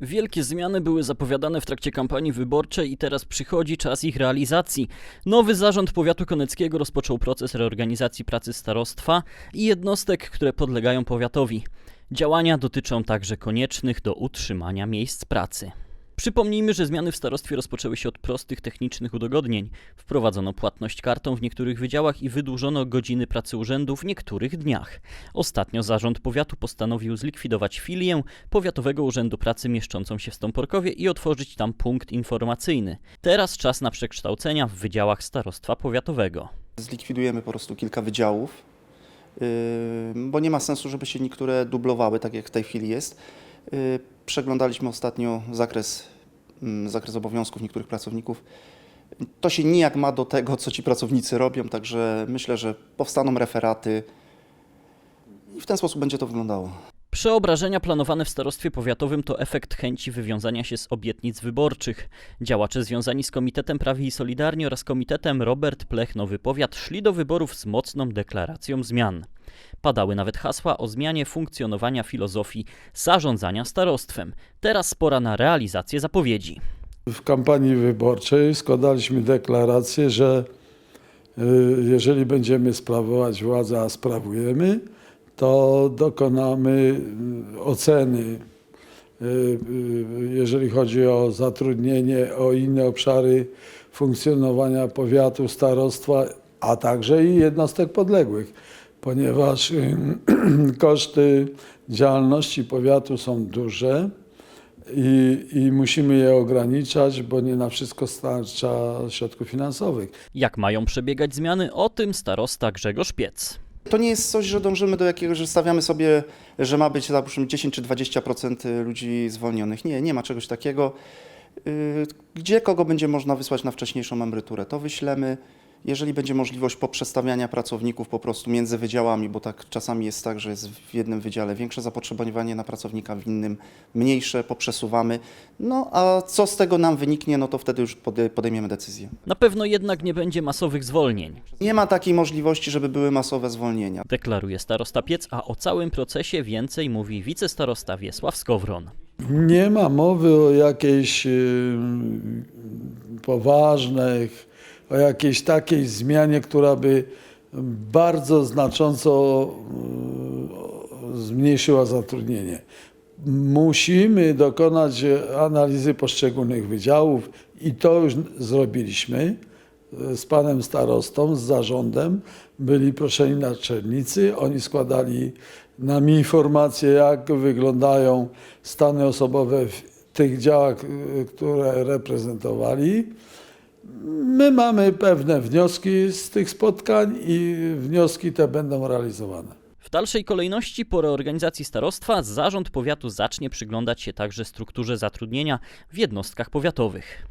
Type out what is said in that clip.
Wielkie zmiany były zapowiadane w trakcie kampanii wyborczej i teraz przychodzi czas ich realizacji. Nowy zarząd powiatu koneckiego rozpoczął proces reorganizacji pracy starostwa i jednostek, które podlegają powiatowi. Działania dotyczą także koniecznych do utrzymania miejsc pracy. Przypomnijmy, że zmiany w starostwie rozpoczęły się od prostych technicznych udogodnień. Wprowadzono płatność kartą w niektórych wydziałach i wydłużono godziny pracy urzędu w niektórych dniach. Ostatnio zarząd powiatu postanowił zlikwidować filię Powiatowego Urzędu Pracy mieszczącą się w Stąporkowie i otworzyć tam punkt informacyjny. Teraz czas na przekształcenia w wydziałach starostwa powiatowego. Zlikwidujemy po prostu kilka wydziałów, yy, bo nie ma sensu, żeby się niektóre dublowały, tak jak w tej chwili jest. Yy, Przeglądaliśmy ostatnio zakres, zakres obowiązków niektórych pracowników. To się nijak ma do tego, co ci pracownicy robią, także myślę, że powstaną referaty i w ten sposób będzie to wyglądało. Przeobrażenia planowane w starostwie powiatowym to efekt chęci wywiązania się z obietnic wyborczych. Działacze związani z Komitetem Prawi i Solidarni oraz Komitetem Robert Plech Nowy Powiat szli do wyborów z mocną deklaracją zmian. Padały nawet hasła o zmianie funkcjonowania filozofii zarządzania starostwem. Teraz pora na realizację zapowiedzi. W kampanii wyborczej składaliśmy deklarację, że y, jeżeli będziemy sprawować władzę, a sprawujemy, to dokonamy y, oceny, y, jeżeli chodzi o zatrudnienie, o inne obszary funkcjonowania powiatu, starostwa, a także i jednostek podległych, ponieważ y, koszty działalności powiatu są duże. I, I musimy je ograniczać, bo nie na wszystko starcza środków finansowych. Jak mają przebiegać zmiany, o tym starosta Grzegorz Piec. To nie jest coś, że dążymy do jakiegoś, że stawiamy sobie, że ma być załóżmy 10 czy 20% ludzi zwolnionych. Nie, nie ma czegoś takiego. Yy, Gdzie kogo będzie można wysłać na wcześniejszą emeryturę, to wyślemy. Jeżeli będzie możliwość poprzestawiania pracowników po prostu między wydziałami, bo tak czasami jest tak, że jest w jednym wydziale większe zapotrzebowanie na pracownika, w innym mniejsze, poprzesuwamy. No a co z tego nam wyniknie, no to wtedy już pode- podejmiemy decyzję. Na pewno jednak nie będzie masowych zwolnień, Nie ma takiej możliwości, żeby były masowe zwolnienia. deklaruje starosta Piec, a o całym procesie więcej mówi wicestarosta Wiesław Skowron. Nie ma mowy o jakiejś y, poważnych, o jakiejś takiej zmianie, która by bardzo znacząco y, zmniejszyła zatrudnienie. Musimy dokonać analizy poszczególnych wydziałów i to już zrobiliśmy z panem starostą, z zarządem. Byli proszeni naczelnicy, oni składali nam informacje, jak wyglądają stany osobowe w tych działach, które reprezentowali. My mamy pewne wnioski z tych spotkań i wnioski te będą realizowane. W dalszej kolejności po reorganizacji starostwa zarząd powiatu zacznie przyglądać się także strukturze zatrudnienia w jednostkach powiatowych.